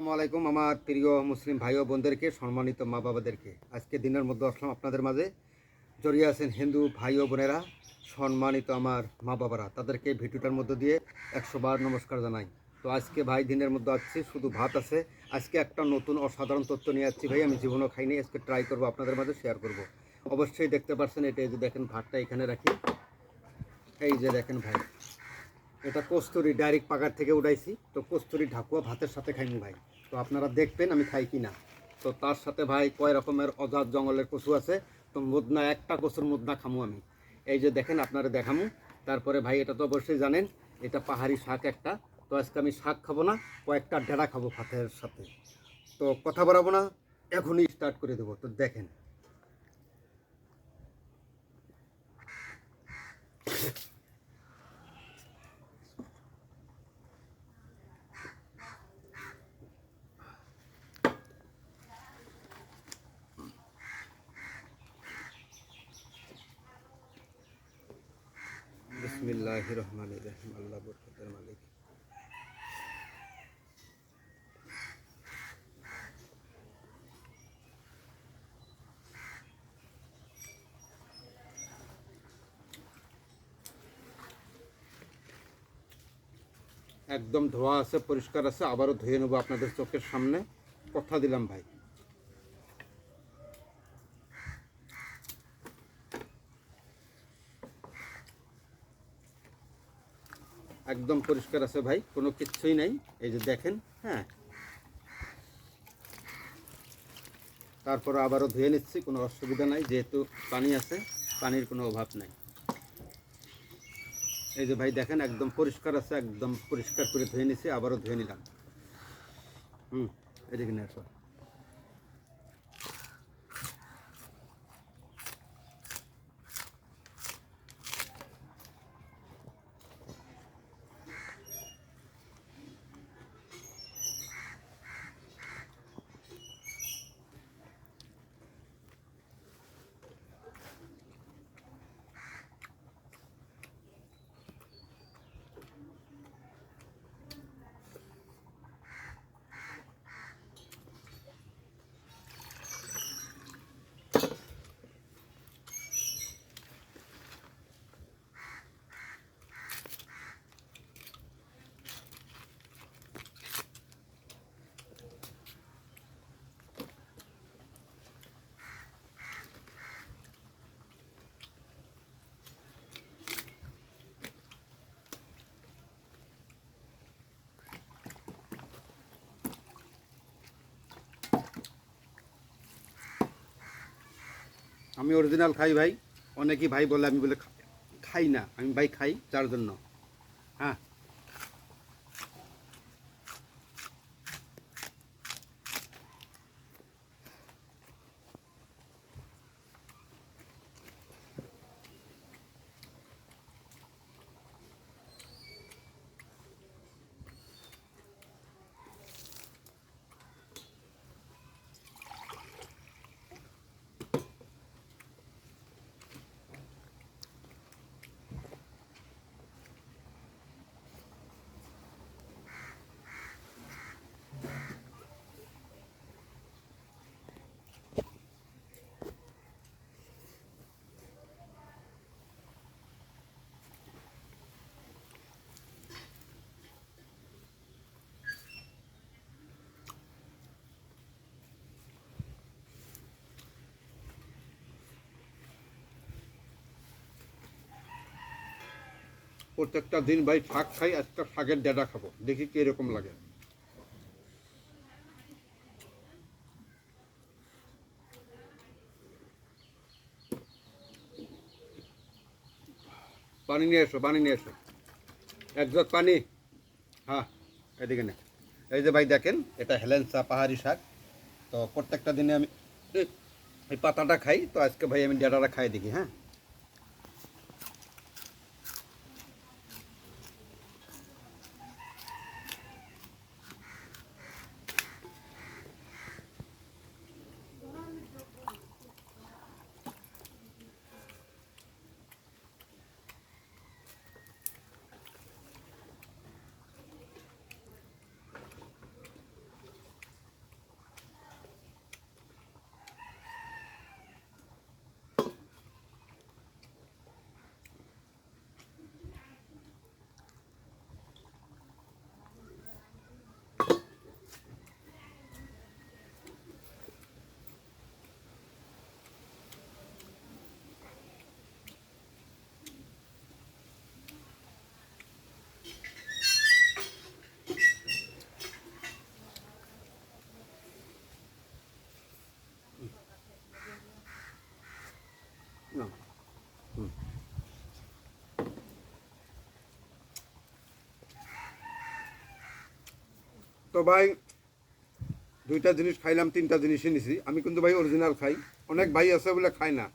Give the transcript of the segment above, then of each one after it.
আসসালামু আলাইকুম আমার প্রিয় মুসলিম ভাই ও বোনদেরকে, সম্মানিত মা বাবাদেরকে। আজকে দিনের মধ্যে আসলাম আপনাদের মাঝে। জড়িয়ে আছেন হিন্দু ভাই ও বোনেরা, সম্মানিত আমার মা বাবারা। তাদেরকে ভিডিওটার মধ্য দিয়ে একশো বার নমস্কার জানাই। তো আজকে ভাই দিনের মধ্যে আসছি, শুধু ভাত আছে। আজকে একটা নতুন অসাধারণ তথ্য নিয়ে আসছি ভাই, আমি জীবনও খাইনি, আজকে ট্রাই করব, আপনাদের মাঝে শেয়ার করব। অবশ্যই দেখতে পাচ্ছেন এটা এই যে দেখেন ভাতটা এখানে রাখি। এই যে দেখেন ভাই, এটা কস্তুরি ডাইরেক্ট পাকার থেকে উঠাইছি। তো কস্তুরি ঢাকুয়া ভাতের সাথে খাইনি ভাই। তো আপনারা দেখবেন আমি খাই কি না তো তার সাথে ভাই কয় রকমের অজাত জঙ্গলের কচু আছে, তো মুদনা, একটা কচুর মুদনা খামু আমি। এই যে দেখেন, আপনারা দেখামু। তারপরে ভাই, এটা তো অবশ্যই জানেন, এটা পাহাড়ি শাক একটা। তো আজকে আমি শাক খাব না, কয়েকটা ডেড়া খাব ভাতের সাথে। তো কথা বাড়াবো না, এখনই স্টার্ট করে দেবো। তো দেখেন। বিসমিল্লাহ রহমান রহিম আল্লাহ বরকতের মালিক। একদম ধোয়া আছে, পরিষ্কার আছে, আবারও ধুয়ে নেব আপনাদের চোখের সামনে। কথা দিলাম ভাই। একদম পরিষ্কার আছে ভাই, কোনো কিচ্ছুই নাই। এই যে দেখেন হ্যাঁ। তারপর আবারও ধুয়ে নিচ্ছি, কোনো অসুবিধা নাই, যেহেতু পানি আছে, পানির কোনো অভাব নাই। এই যে ভাই দেখেন, একদম পরিষ্কার আছে, একদম পরিষ্কার করে ধুয়ে নিচ্ছি আবারও ধুয়ে নিলাম। হুম, এদিকে নিয়ে আমি অরিজিনাল খাই ভাই। অনেকেই ভাই বলে আমি বলে খাই না। আমি ভাই খাই যার জন্য। হ্যাঁ? প্রত্যেকটা দিন ভাই শাক খাই, একটা শাকের ডেটা খাব। দেখি কি এরকম লাগে। পানি নিয়ে এসো, পানি নিয়ে এসো। এক জগ পানি। হ্যাঁ এদিকে নে। এই যে ভাই দেখেন, এটা হেলেন্সা পাহাড়ি শাক। তো প্রত্যেকটা দিনে আমি এই পাতাটা খাই। তো আজকে ভাই আমি ডেটাটা খাই দেখি হ্যাঁ। ভাই, দুইটা জিনিস খাইলাম, তিনটা জিনিসই নিছি। আমি কিন্তু ভাই অরিজিনাল খাই। অনেক ভাই আছে বলে খাই না।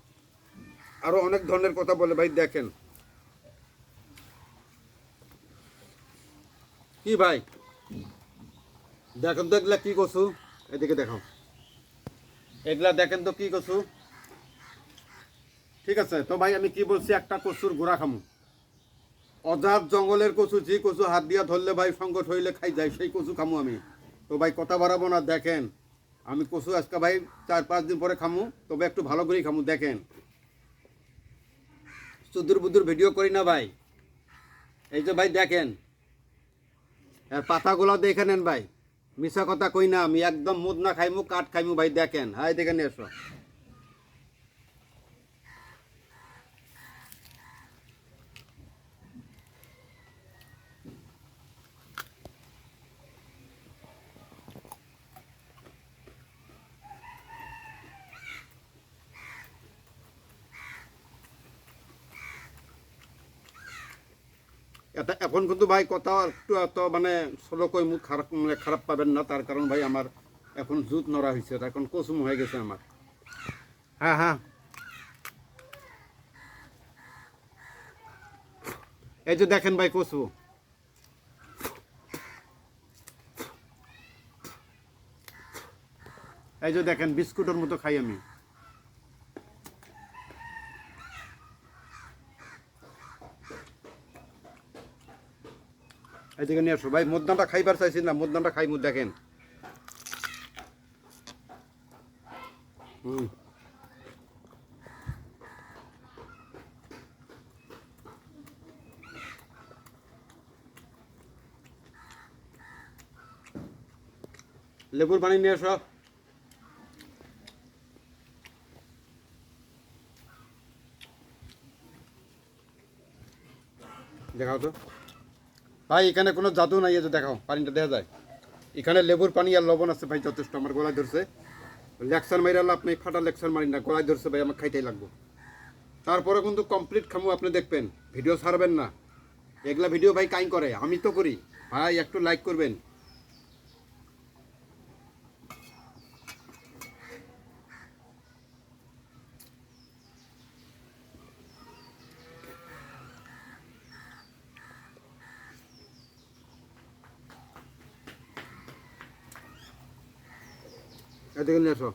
আরও অনেক ধরনের কথা বলে, ভাই দেখেন। কি ভাই? দেখেন তো এগুলা কি কছু এদিকে দেখো এগুলা দেখেন তো কি কছু ঠিক আছে, তো ভাই আমি কি বলছি? একটা কচুর গোড়া খামু। অজাত জঙ্গলের কচু, যে কচু হাত দিয়া ধরলে ভাই সংকট হইলে খাই যায়, সেই কচু খামু আমি। তো ভাই কথা বাড়াবো না, দেখেন। আমি কচু আজকে ভাই চার পাঁচ দিন পরে খামু, তবে একটু ভালো করেই খামু, দেখেন। সুদূর বুদুর ভিডিও করি না ভাই। এই যে ভাই দেখেন আর পাতাগুলো দেখে নেন ভাই। মিশা কথা কই না, আমি একদম মুদ না খাইমু, কাঠ খাইমু ভাই, দেখেন। হাই দেখেন এসো এটা এখন কিন্তু ভাই কথা একটু এত মানে সলো কই মুখ খারাপ মানে খারাপ পাবেন না তার কারণ ভাই আমার এখন জুত নড়া হয়েছে এখন কসুম হয়ে গেছে আমার হ্যাঁ হ্যাঁ এই যে দেখেন ভাই কচু। এই যে দেখেন বিস্কুটের মতো খাই আমি। এদিকে নিয়ে আসো। ভাই মদনাটা খাইবার চাইছি না মদনাটা খাই মুদ দেখেন লেবুর পানি নিয়ে আসো। দেখাও তো। ভাই, এখানে কোনো জাদু নাই যে দেখাও, পানিটা দেখা যায়। এখানে লেবুর পানি আর লবণ আছে ভাই, যথেষ্ট, আমার গলায় ধরছে। লেকচার মারি আল্লাহ আপনি ফাটা লেকচার মারি না, গলায় ধরছে ভাই, আমার খাইতেই লাগবো। তারপরে কিন্তু কমপ্লিট খামু, আপনি দেখবেন। ভিডিও ছাড়বেন না। এগুলা ভিডিও ভাই কাই করে, আমি তো করি। ভাই, একটু লাইক করবেন। এদিকে নিয়ে আসো।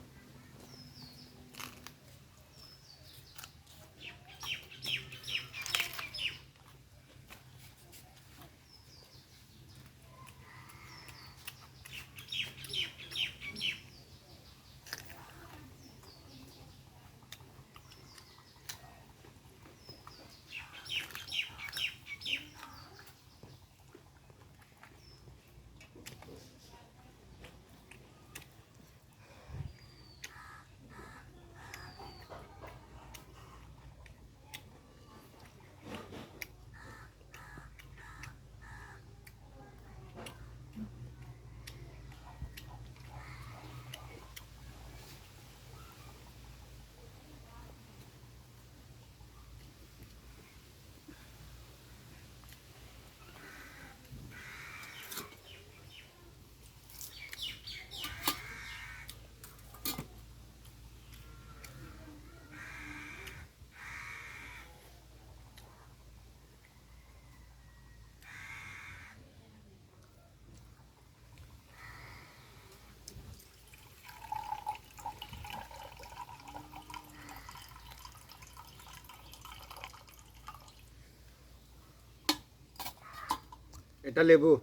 এটা লেবু।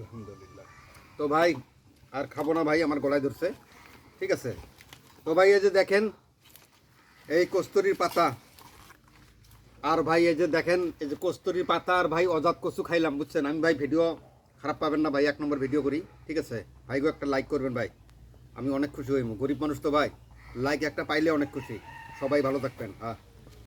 আলহামদুলিল্লাহ। তো ভাই আর খাব না ভাই আমার গলায় ধরছে। ঠিক আছে? তো ভাই, এই যে দেখেন, এই কস্তুরির পাতা। আর ভাই, এই যে দেখেন, এই যে কস্তুরির পাতা আর ভাই অজাত কচু খাইলাম, বুঝছেন? আমি ভাই ভিডিও খারাপ পাবেন না, ভাই, এক নম্বর ভিডিও করি, ঠিক আছে? ভাইগো একটা লাইক করবেন ভাই, আমি অনেক খুশি হইম। গরিব মানুষ তো ভাই লাইক একটা পাইলে অনেক খুশি। সবাই ভালো থাকবেন। হ্যাঁ